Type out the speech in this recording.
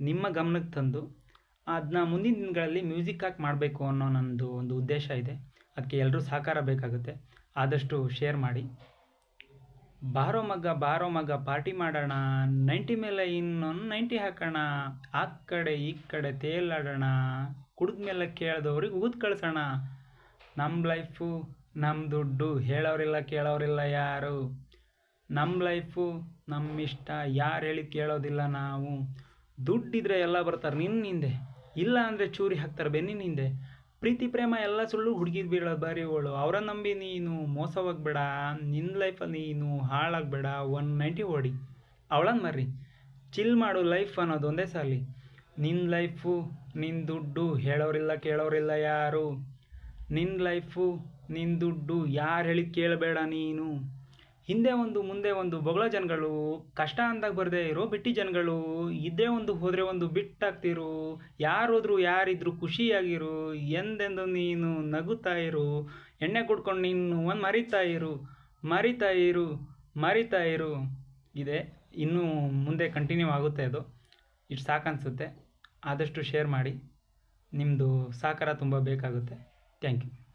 ನಿಮ್ಮ ಗಮನಕ್ಕೆ ತಂದು ಅದನ್ನ ಮುಂದಿನ ದಿನಗಳಲ್ಲಿ ಮ್ಯೂಸಿಕ್ ಹಾಕಿ ಮಾಡಬೇಕು ಅನ್ನೋ ನನ್ನದು ಒಂದು ಉದ್ದೇಶ ಇದೆ. ಅದಕ್ಕೆ ಎಲ್ಲರೂ ಸಹಕಾರ ಬೇಕಾಗುತ್ತೆ. ಆದಷ್ಟು ಶೇರ್ ಮಾಡಿ. ಬಾರೋ ಮಗ ಬಾರೋ ಮಗ, ಪಾರ್ಟಿ ಮಾಡೋಣ, ನೈಂಟಿ ಮೇಲೆ ಇನ್ನೊಂದು ನೈಂಟಿ ಹಾಕೋಣ, ಆ ಕಡೆ, ಈ ಕಡೆ ತೇಲಾಡೋಣ, ಕುಡಿದ ಮೇಲೆ ಕೇಳಿದವ್ರಿಗೆ ಊದ್ ಕಳ್ಸೋಣ. ನಮ್ಮ ಲೈಫು ನಮ್ಮ ದುಡ್ಡು, ಹೇಳೋರಿಲ್ಲ, ಕೇಳೋರಿಲ್ಲ ಯಾರು? ನಮ್ಮ ಲೈಫು ನಮ್ಮ ಇಷ್ಟ, ಯಾರು ಹೇಳಿ ಕೇಳೋದಿಲ್ಲ ನಾವು? ದುಡ್ಡಿದ್ರೆ ಎಲ್ಲ ಬರ್ತಾರೆ ನಿನ್ನ ಹಿಂದೆ. ಇಲ್ಲ ಅಂದರೆ ಚೂರಿ ಹಾಕ್ತಾರೆ ಬೆನ್ನಿನ ಹಿಂದೆ. ಪ್ರೀತಿ, ಪ್ರೇಮ ಎಲ್ಲ ಸುಳ್ಳು ಹುಡುಗಿ ಬೀಳೋ ಬಾರಿಗಳು. ಅವರ ನಂಬಿ ನೀನು ಮೋಸವಾಗಬೇಡ ನಿನ್ನ ಲೈಫಲ್ಲಿ ನೀನು ಹಾಳಾಗಬೇಡ ಒನ್ ನೈಂಟಿ ಓಡಿ. ಅವಳನ್ನು ಮರ್ರಿ. ಚಿಲ್ ಮಾಡು ಲೈಫ್ ಅನ್ನೋದು ಒಂದೇ ಸಾಲಿ. ನಿನ್ನ ಲೈಫು ನಿನ್ನ ದುಡ್ಡು ಹೇಳೋರಿಲ್ಲ, ಕೇಳೋರಿಲ್ಲ ಯಾರು? ನಿನ್ನ ಲೈಫು ನಿನ್ನ ದುಡ್ಡು ಯಾರು ಹೇಳಿ ಕೇಳಬೇಡ ನೀನು? ಹಿಂದೆ ಒಂದು, ಮುಂದೆ ಒಂದು ಬೊಗಳ ಜನಗಳು, ಕಷ್ಟ ಅಂದಾಗ ಬರದೇ ಇರೋ ಬಿಟ್ಟಿ ಜನಗಳು ಇದೇ ಒಂದು ಹೋದರೆ ಒಂದು ಬಿಟ್ಟಾಗ್ತಿರು. ಯಾರೋದ್ರು ಯಾರಿದ್ರು ಖುಷಿಯಾಗಿರು, ಎಂದೆಂದು ನೀನು ನಗುತ್ತಾ ಇರು. ಎಣ್ಣೆ ಕುಡ್ಕೊಂಡು ನೀನು ಒಂದು ಮರಿತಾ ಇರು. ಮರಿತಾ ಇರು. ಮರಿತಾ ಇರು. ಇದೆ. ಇನ್ನೂ ಮುಂದೆ ಕಂಟಿನ್ಯೂ ಆಗುತ್ತೆ ಅದು. ಇಷ್ಟು ಸಾಕನ್ಸುತ್ತೆ. ಆದಷ್ಟು ಶೇರ್ ಮಾಡಿ. ನಿಮ್ಮದು ಸಹಕಾರ ತುಂಬ ಬೇಕಾಗುತ್ತೆ. Thank you